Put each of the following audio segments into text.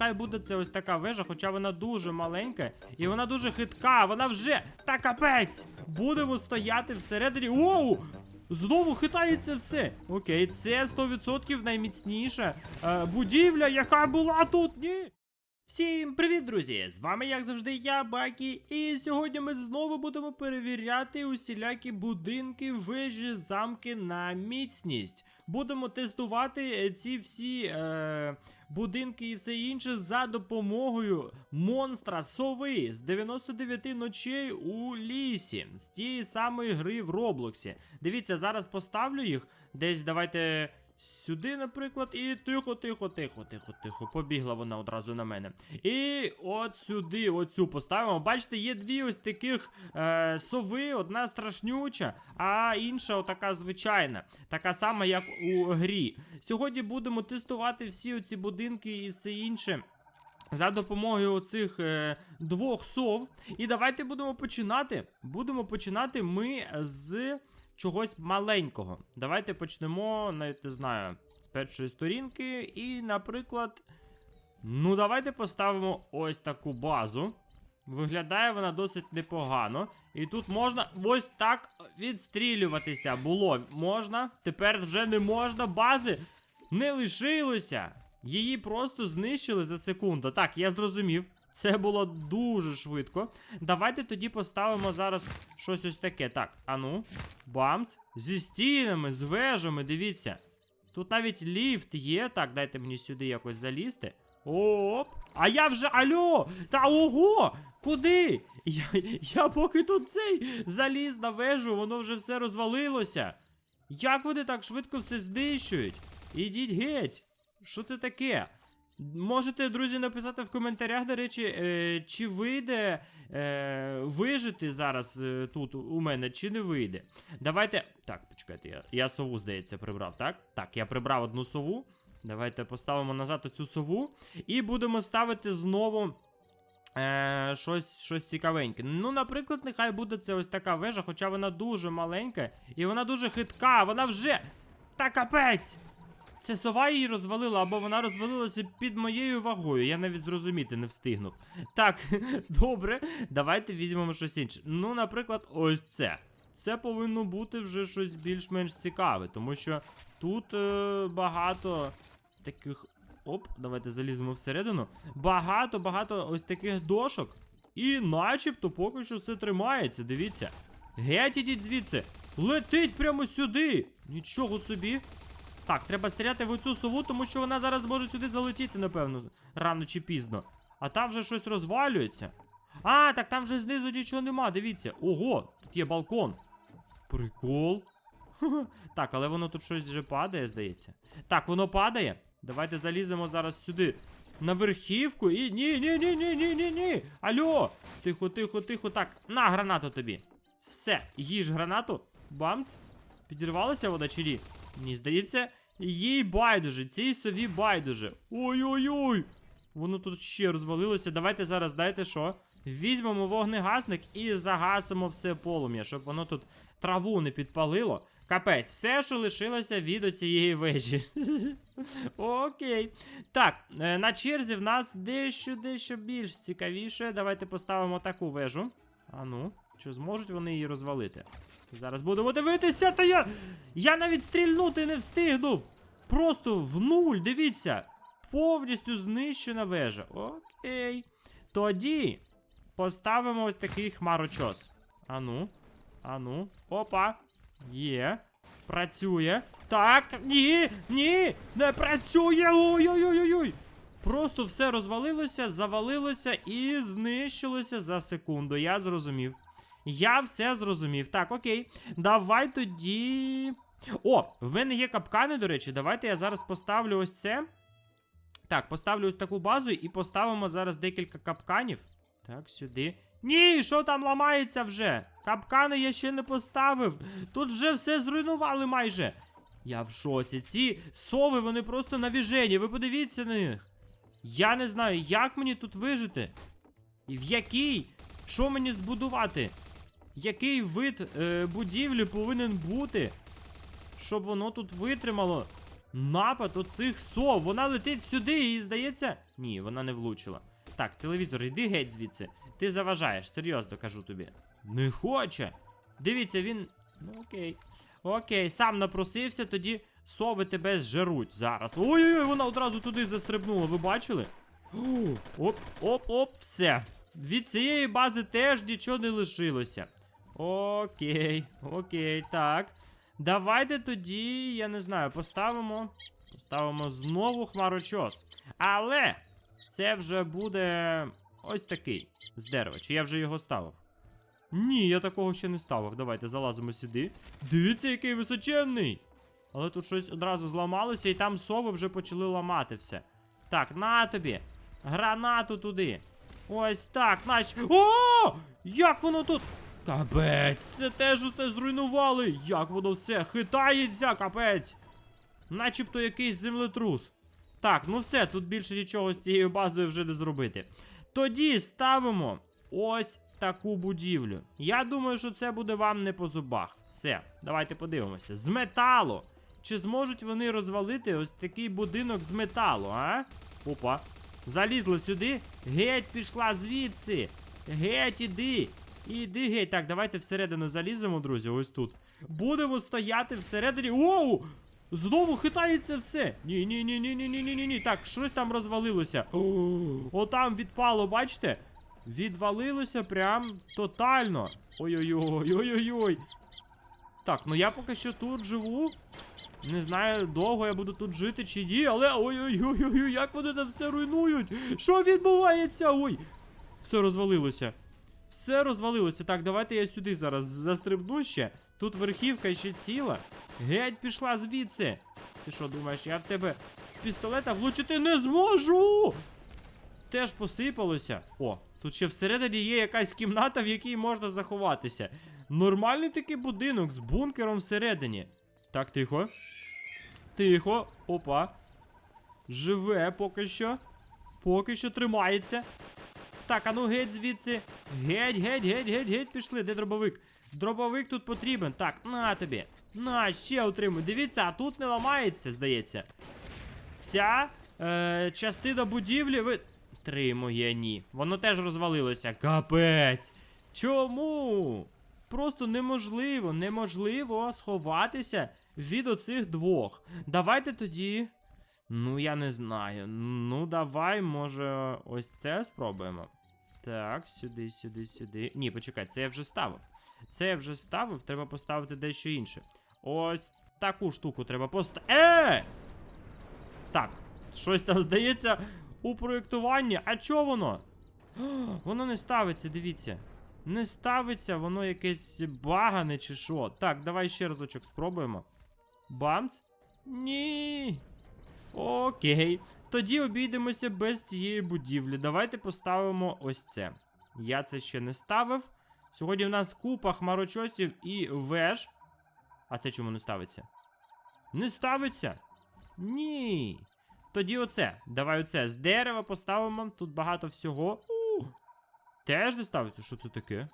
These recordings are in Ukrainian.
нехай буде це ось така вежа, хоча вона дуже маленька і вона дуже хитка. Вона вже та капець. Будемо стояти всередині. Оу! Знову хитається все. Окей, це 100% найміцніша е, будівля, яка була тут. Ні. Всім привіт, друзі! З вами, як завжди, я, Бакі, і сьогодні ми знову будемо перевіряти усілякі будинки, вежі, замки на міцність. Будемо тестувати е, ці всі е, будинки і все інше за допомогою монстра сови з 99 ночей у лісі, з тієї самої гри в Роблоксі. Дивіться, зараз поставлю їх десь давайте. Сюди, наприклад, і тихо, тихо, тихо, тихо, тихо. Побігла вона одразу на мене. І от сюди, оцю поставимо. Бачите, є дві ось таких е, сови, одна страшнюча, а інша отака звичайна. Така сама, як у грі. Сьогодні будемо тестувати всі оці будинки і все інше. За допомогою оцих е, двох сов. І давайте будемо починати. Будемо починати ми з чогось маленького. Давайте почнемо, навіть не знаю, з першої сторінки. І, наприклад, ну, давайте поставимо ось таку базу. Виглядає вона досить непогано. І тут можна ось так відстрілюватися. Було можна, тепер вже не можна. Бази не лишилося. Її просто знищили за секунду. Так, я зрозумів. Це було дуже швидко. Давайте тоді поставимо зараз щось ось таке. Так, ану, бамц. Зі стінами, з вежами, дивіться. Тут навіть ліфт є. Так, дайте мені сюди якось залізти. Оп! А я вже алло! Та ого! Куди? Я, я поки тут цей заліз на вежу, воно вже все розвалилося. Як вони так швидко все знищують? Ідіть геть! Що це таке? Можете, друзі, написати в коментарях, до речі, е, чи вийде е, вижити зараз е, тут у мене, чи не вийде. Давайте. Так, почекайте, я, я сову, здається, прибрав, так? Так, я прибрав одну сову. Давайте поставимо назад оцю сову. І будемо ставити знову. Е, щось, щось цікавеньке. Ну, наприклад, нехай буде це ось така вежа, хоча вона дуже маленька і вона дуже хитка, вона вже. Та капець! Це сова її розвалила, або вона розвалилася під моєю вагою. Я навіть зрозуміти не встигнув. Так, добре, давайте візьмемо щось інше. Ну, наприклад, ось це. Це повинно бути вже щось більш-менш цікаве, тому що тут е, багато таких. Оп, давайте заліземо всередину. Багато-багато ось таких дошок. І начебто поки що все тримається, дивіться. Геть ідіть звідси. Летить прямо сюди. Нічого собі. Так, треба стріляти в оцю сову, тому що вона зараз може сюди залетіти, напевно, рано чи пізно. А там вже щось розвалюється. А, так там вже знизу нічого нема, дивіться. Ого, тут є балкон. Прикол. Так, але воно тут щось вже падає, здається. Так, воно падає. Давайте заліземо зараз сюди. На верхівку і. Ні, ні, ні, ні, ні, ні, ні. Алло! Тихо, тихо, тихо. Так, на гранату тобі. Все, їж гранату. Бамц. Підірвалася вода чи ні? Мені здається, їй байдуже, цій сові байдуже. Ой-ой-ой! Воно тут ще розвалилося. Давайте зараз, знаєте що? Візьмемо вогнегасник і загасимо все полум'я, щоб воно тут траву не підпалило. Капець, все, що лишилося від оцієї вежі. Окей. Так, е, на черзі в нас дещо дещо більш цікавіше. Давайте поставимо таку вежу. А ну, чи зможуть вони її розвалити? Зараз будемо дивитися, та я. Я навіть стрільнути не встигнув. Просто в нуль, дивіться. Повністю знищена вежа. Окей. Тоді поставимо ось такий хмарочос. Ану, ану, опа. Є. Працює. Так, ні, ні, не працює. Ой-ой-ой-ой. Просто все розвалилося, завалилося і знищилося за секунду. Я зрозумів. Я все зрозумів. Так, окей. Давай тоді. О, в мене є капкани, до речі. Давайте я зараз поставлю ось це. Так, поставлю ось таку базу і поставимо зараз декілька капканів. Так, сюди. Ні, що там ламається вже? Капкани я ще не поставив. Тут вже все зруйнували майже. Я в шоці. Ці сови, вони просто навіжені. Ви подивіться на них. Я не знаю, як мені тут вижити. І в який? Що мені збудувати? Який вид е, будівлі повинен бути, щоб воно тут витримало напад оцих сов. Вона летить сюди і здається. Ні, вона не влучила. Так, телевізор, йди геть звідси. Ти заважаєш, серйозно кажу тобі. Не хоче. Дивіться, він. Ну окей. Окей, сам напросився, тоді сови тебе зжеруть зараз. Ой-ой-ой, вона одразу туди застрибнула, ви бачили? Оп, оп, оп, все. Від цієї бази теж нічого не лишилося. Окей, окей, так. Давайте тоді, я не знаю, поставимо. Поставимо знову хмарочос. Але це вже буде ось такий з дерева. Чи я вже його ставив? Ні, я такого ще не ставив. Давайте залазимо сюди. Дивіться, який височенний. Але тут щось одразу зламалося, і там сови вже почали ламати все. Так, на тобі. Гранату туди. Ось так, нач. О! Як воно тут? Капець, це теж усе зруйнували. Як воно все хитається, капець. Начебто якийсь землетрус. Так, ну все, тут більше нічого з цією базою вже не зробити. Тоді ставимо ось таку будівлю. Я думаю, що це буде вам не по зубах. Все, давайте подивимося. З металу. Чи зможуть вони розвалити ось такий будинок з металу, а? Опа. Залізла сюди. Геть пішла звідси. Геть, іди. Іди геть. Так, давайте всередину заліземо, друзі, ось тут. Будемо стояти всередині. Оу! Знову хитається все. Ні, ні, ні, ні, ні, ні, ні, ні. Так, щось там розвалилося. О, там відпало, бачите? Відвалилося прям тотально. Ой-ой-ой, ой-ой-ой. Так, ну я поки що тут живу. Не знаю, довго я буду тут жити чи ні, але ой-ой-ой, як вони там все руйнують. Що відбувається? Ой! Все розвалилося. Все розвалилося. Так, давайте я сюди зараз застрибну ще. Тут верхівка ще ціла. Геть пішла звідси. Ти що думаєш, я в тебе з пістолета влучити не зможу? Теж посипалося. О, тут ще всередині є якась кімната, в якій можна заховатися. Нормальний такий будинок з бункером всередині. Так, тихо. Тихо. Опа. Живе поки що. Поки що тримається. Так, а ну геть звідси. Геть, геть, геть, геть, геть пішли. Де дробовик? Дробовик тут потрібен. Так, на тобі. На, ще отримуй. Дивіться, а тут не ламається, здається. Ця е, частина будівлі ви. Тримує, ні. Воно теж розвалилося. Капець. Чому? Просто неможливо, неможливо сховатися від оцих двох. Давайте тоді. Ну, я не знаю. Ну, давай, може, ось це спробуємо. Так, сюди, сюди, сюди. Ні, почекай, це я вже ставив. Це я вже ставив, треба поставити дещо інше. Ось таку штуку треба поставити. Е! Так, щось там здається у проєктуванні. А чого воно? Воно не ставиться, дивіться. Не ставиться, воно якесь багане чи що. Так, давай ще разочок спробуємо. Бамц? Ні. Окей. Тоді обійдемося без цієї будівлі. Давайте поставимо ось це. Я це ще не ставив. Сьогодні в нас купа хмарочосів і веж. А це чому не ставиться? Не ставиться? Ні. Тоді оце. Давай оце з дерева поставимо. Тут багато всього. У, Теж не ставиться. Що це таке?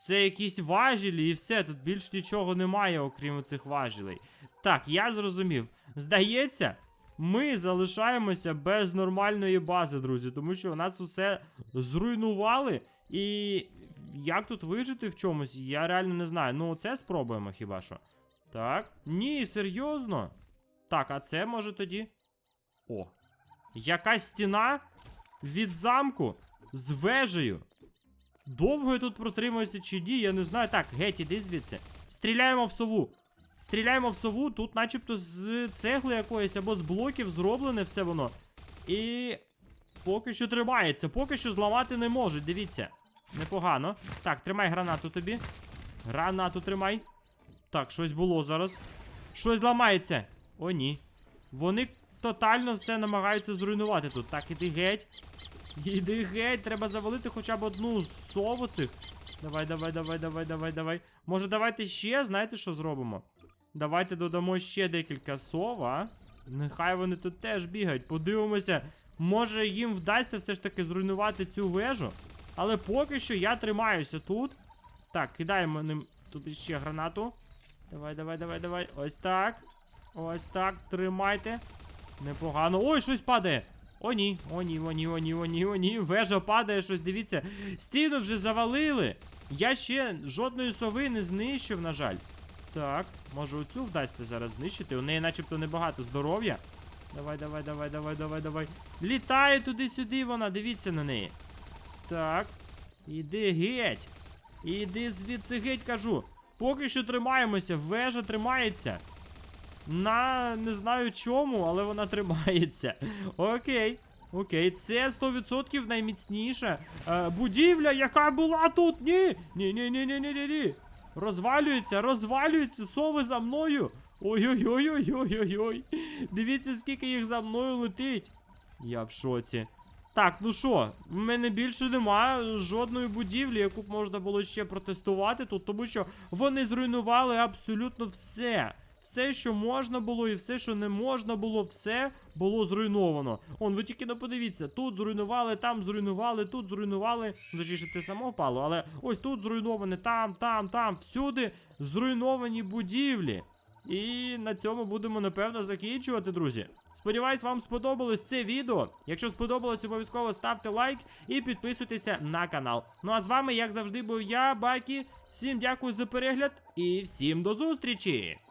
Це якісь важілі і все. Тут більш нічого немає, окрім цих важілей. Так, я зрозумів. Здається, ми залишаємося без нормальної бази, друзі, тому що у нас усе зруйнували. І як тут вижити в чомусь, я реально не знаю. Ну, це спробуємо хіба що. Так. Ні, серйозно. Так, а це може тоді. О. Якась стіна від замку з вежею. Довго я тут протримуюся чи ні, я не знаю. Так, геть, іди звідси. Стріляємо в сову. Стріляємо в сову, тут начебто з цегли якоїсь або з блоків зроблене все воно. І поки що тримається, поки що зламати не можуть, дивіться. Непогано. Так, тримай гранату тобі. Гранату тримай. Так, щось було зараз. Щось ламається. О, ні. Вони тотально все намагаються зруйнувати тут. Так, іди геть. Іди геть, треба завалити хоча б одну сову цих. Давай, давай, давай, давай, давай, давай. Може, давайте ще, знаєте, що зробимо? Давайте додамо ще декілька сов, а? Нехай вони тут теж бігають. Подивимося, може їм вдасться все ж таки зруйнувати цю вежу. Але поки що я тримаюся тут. Так, кидаємо ним тут ще гранату. Давай, давай, давай, давай. Ось так. Ось так, тримайте. Непогано. Ой, щось падає. О, ні, о, ні, о, ні, о, ні, о, ні, о, ні. Вежа падає, щось, дивіться. Стіну вже завалили. Я ще жодної сови не знищив, на жаль. Так, може оцю вдасться зараз знищити. У неї начебто небагато здоров'я. Давай, давай, давай, давай, давай, давай. Літає туди-сюди вона, дивіться на неї. Так. Іди геть. Іди звідси геть, кажу. Поки що тримаємося, вежа тримається. На не знаю чому, але вона тримається. Окей. Окей, це 100% найміцніша е, будівля, яка була тут. Ні. Ні, ні, ні, ні, ні, ні, ні. Розвалюється, розвалюється, сови за мною. Ой-ой-ой-ой-ой-ой-ой. Дивіться, скільки їх за мною летить. Я в шоці. Так, ну що, в мене більше нема жодної будівлі, яку б можна було ще протестувати тут, тому що вони зруйнували абсолютно все. Все, що можна було, і все, що не можна було, все було зруйновано. Он, ви тільки не подивіться, тут зруйнували, там зруйнували, тут зруйнували. Ну, Точніше, це само впало, але ось тут зруйноване, там, там, там, всюди зруйновані будівлі. І на цьому будемо напевно закінчувати, друзі. Сподіваюсь, вам сподобалось це відео. Якщо сподобалось, обов'язково ставте лайк і підписуйтеся на канал. Ну а з вами, як завжди, був я, Бакі. Всім дякую за перегляд і всім до зустрічі!